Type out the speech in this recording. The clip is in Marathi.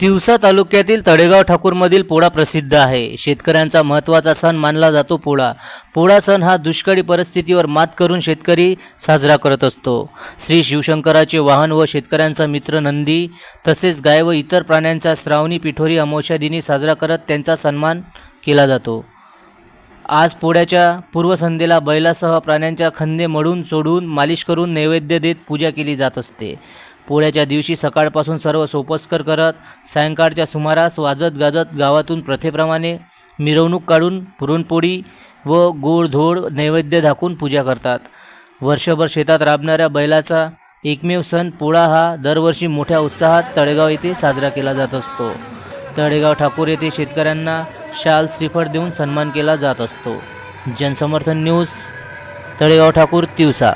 तिवसा तालुक्यातील तळेगाव ठाकूरमधील पोळा प्रसिद्ध आहे. शेतकऱ्यांचा महत्त्वाचा सण मानला जातो पोळा. पोळा सण हा दुष्काळी परिस्थितीवर मात करून शेतकरी साजरा करत असतो. श्री शिवशंकराचे वाहन व शेतकऱ्यांचा मित्र नंदी तसेच गाय व इतर प्राण्यांचा श्रावणी पिठोरी अमावस्या दिनी साजरा करत त्यांचा सन्मान केला जातो. आज पोळ्याच्या पूर्वसंध्येला बैलासह प्राण्यांच्या खंदे मळून सोडून मालिश करून नैवेद्य देत पूजा केली जात असते. पोळ्याच्या दिवशी सकाळपासून सर्व सोपस्कर करत सायंकाळच्या सुमारास वाजत गाजत गावातून प्रथेप्रमाणे मिरवणूक काढून पुरणपोळी व गोडधोड नैवेद्य दाखवून पूजा करतात. वर्षभर शेतात राबणाऱ्या बैलाचा एकमेव सण पोळा हा दरवर्षी मोठ्या उत्साहात तळेगाव येथे साजरा केला जात असतो. तळेगाव ठाकूर येथे शेतकऱ्यांना शाल श्रीफळ देऊन सन्मान केला जात असतो. जनसमर्थन न्यूज तळेगाव ठाकूर तिवसा.